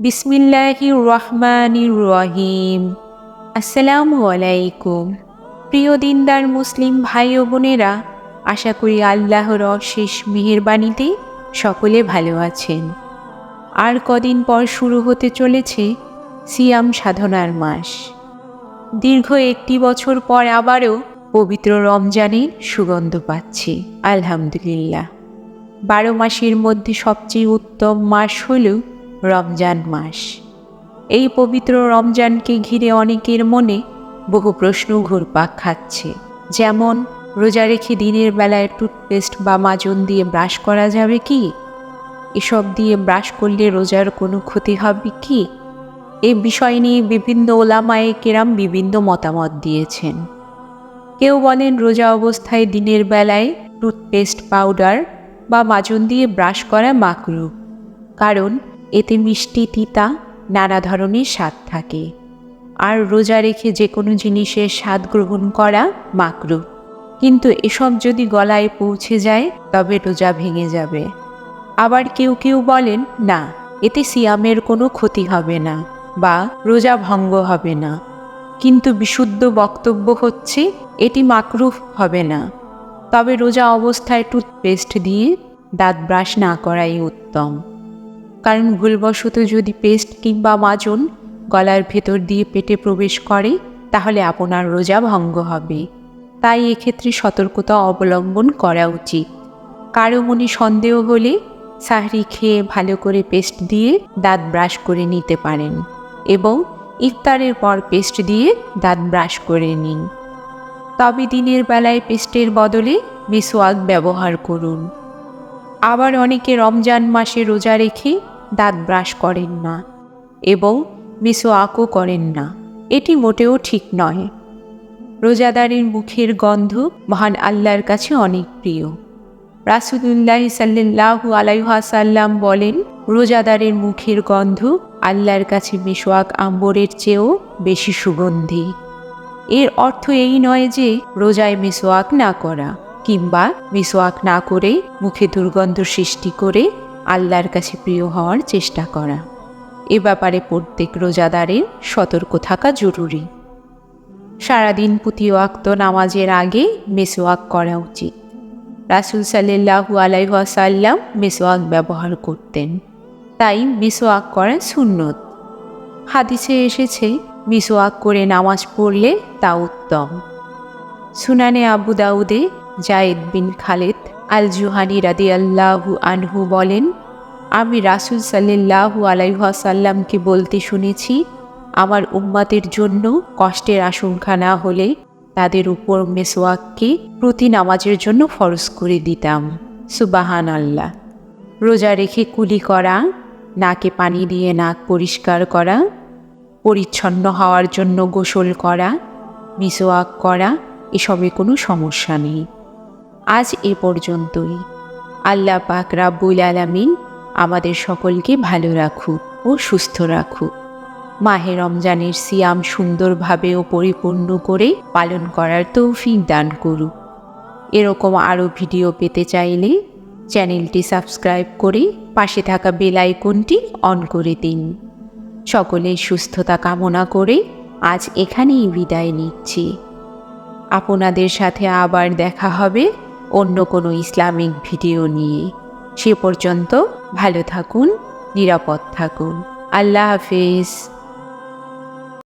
বিসমিল্লাহির রহমানির রহিম। আসসালামু আলাইকুম। প্রিয় দিনদার মুসলিম ভাই ও বোনেরা, আশা করি আল্লাহর অশেষ মেহেরবাণীতে সকলে ভালো আছেন। আর কদিন পর শুরু হতে চলেছে সিয়াম সাধনার মাস। দীর্ঘ একটি বছর পর আবারও পবিত্র রমজানের সুগন্ধ পাচ্ছি, আলহামদুলিল্লাহ। বারো মাসের মধ্যে সবচেয়ে উত্তম মাস হল রমজান মাস। এই পবিত্র রমজানকে ঘিরে অনেকের মনে বহু প্রশ্ন ঘুরপাক খাচ্ছে। যেমন, রোজা রেখে দিনের বেলায় টুথপেস্ট বা মাজন দিয়ে ব্রাশ করা যাবে কি? এসব দিয়ে ব্রাশ করলে রোজার কোনো ক্ষতি হবে কি? এ বিষয় নিয়ে বিভিন্ন ওলামায়ে কেরাম বিভিন্ন মতামত দিয়েছেন। কেউ বলেন রোজা অবস্থায় দিনের বেলায় টুথপেস্ট পাউডার বা মাজন দিয়ে ব্রাশ করা মাকরু, কারণ এতে মিষ্টি, তিতা, নানা ধরনের স্বাদ থাকে। আর রোজা রেখে যে কোনো জিনিসের স্বাদ গ্রহণ করা মাকরু। কিন্তু এসব যদি গলায় পৌঁছে যায়, তবে রোজা ভেঙে যাবে। আবার কেউ কেউ বলেন, না, এতে সিয়ামের কোনো ক্ষতি হবে না বা রোজা ভঙ্গ হবে না। কিন্তু বিশুদ্ধ বক্তব্য হচ্ছে, এটি মাকরুফ হবে না। তবে রোজা অবস্থায় টুথপেস্ট দিয়ে দাঁত ব্রাশ না করাই উত্তম। কারণ ভুলবশত যদি পেস্ট কিংবা মাজন গলার ভেতর দিয়ে পেটে প্রবেশ করে, তাহলে আপনার রোজা ভঙ্গ হবে। তাই এক্ষেত্রে সতর্কতা অবলম্বন করা উচিত। কারও মনে সন্দেহ হলে সাহরি খেয়ে ভালো করে পেস্ট দিয়ে দাঁত ব্রাশ করে নিতে পারেন এবং ইফতারের পর পেস্ট দিয়ে দাঁত ব্রাশ করে নিন। তবে দিনের বেলায় পেস্টের বদলে মিসওয়াক ব্যবহার করুন। আবার অনেকে রমজান মাসে রোজা রেখে দাঁত ব্রাশ করেন না এবং মিসওয়াকও করেন না। এটি মোটেও ঠিক নয়। রোজাদারের মুখের গন্ধ মহান আল্লাহর কাছে অনেক প্রিয়। রাসুলুল্লাহ সাল্লাহু আলাইহাসাল্লাম বলেন, রোজাদারের মুখের গন্ধ আল্লাহর কাছে মিসওয়াক আম্বরের চেয়েও বেশি সুগন্ধি। এর অর্থ এই নয় যে রোজায় মিসওয়াক না করা কিংবা মিসওয়াক না করে মুখে দুর্গন্ধ সৃষ্টি করে আল্লাহর কাছে প্রিয় হওয়ার চেষ্টা করা। এ ব্যাপারে প্রত্যেক রোজাদারের সতর্ক থাকা জরুরি। সারাদিন পুঁতি ওয়াক্ত নামাজের আগে মেসোয়াক করা উচিত। রাসুল সাল্লাহু আলাইহাসাল্লাম মেসোয়াক ব্যবহার করতেন। তাই মিসোয়াক করা সুন্নত। হাদিসে এসেছে মিসোয়াক করে নামাজ পড়লে তা উত্তম। সুনানে আবু দাউদে জায়েদ বিন খালেদ আল জুহানি রাদি আল্লাহু আনহু বলেন, আমি রাসুল সাল্লাহু আলাইহাসাল্লামকে বলতে শুনেছি, আমার উম্মাতের জন্য কষ্টের আশঙ্কা না হলে তাদের উপর মেসোয়াককে প্রতি নামাজের জন্য ফরজ করে দিতাম। সুবাহান আল্লাহ রোজা রেখে কুলি করা নাকে পানি দিয়ে নাক পরিষ্কার করা, পরিচ্ছন্ন হওয়ার জন্য গোসল করা মিসোয়াক করা, এসবে কোনো সমস্যা নেই। আজ এ পর্যন্তই। আল্লাহ পাক রাব্বুল আলামিন আমাদের সকলকে ভালো রাখুক ও সুস্থ রাখুক। মাহে রমজানের সিয়াম সুন্দরভাবে ও পরিপূর্ণ করে পালন করার তৌফিক দান করুক। এরকম আরও ভিডিও পেতে চাইলে চ্যানেলটি সাবস্ক্রাইব করে পাশে থাকা বেল আইকনটি অন করে দিন। সকলের সুস্থতা কামনা করে আজ এখানেই বিদায় নিচ্ছি। আপনাদের সাথে আবার দেখা হবে অন্য কোনো ইসলামিক ভিডিও নিয়ে। সে পর্যন্ত ভালো থাকুন, নিরাপদ থাকুন। আল্লাহ হাফিজ।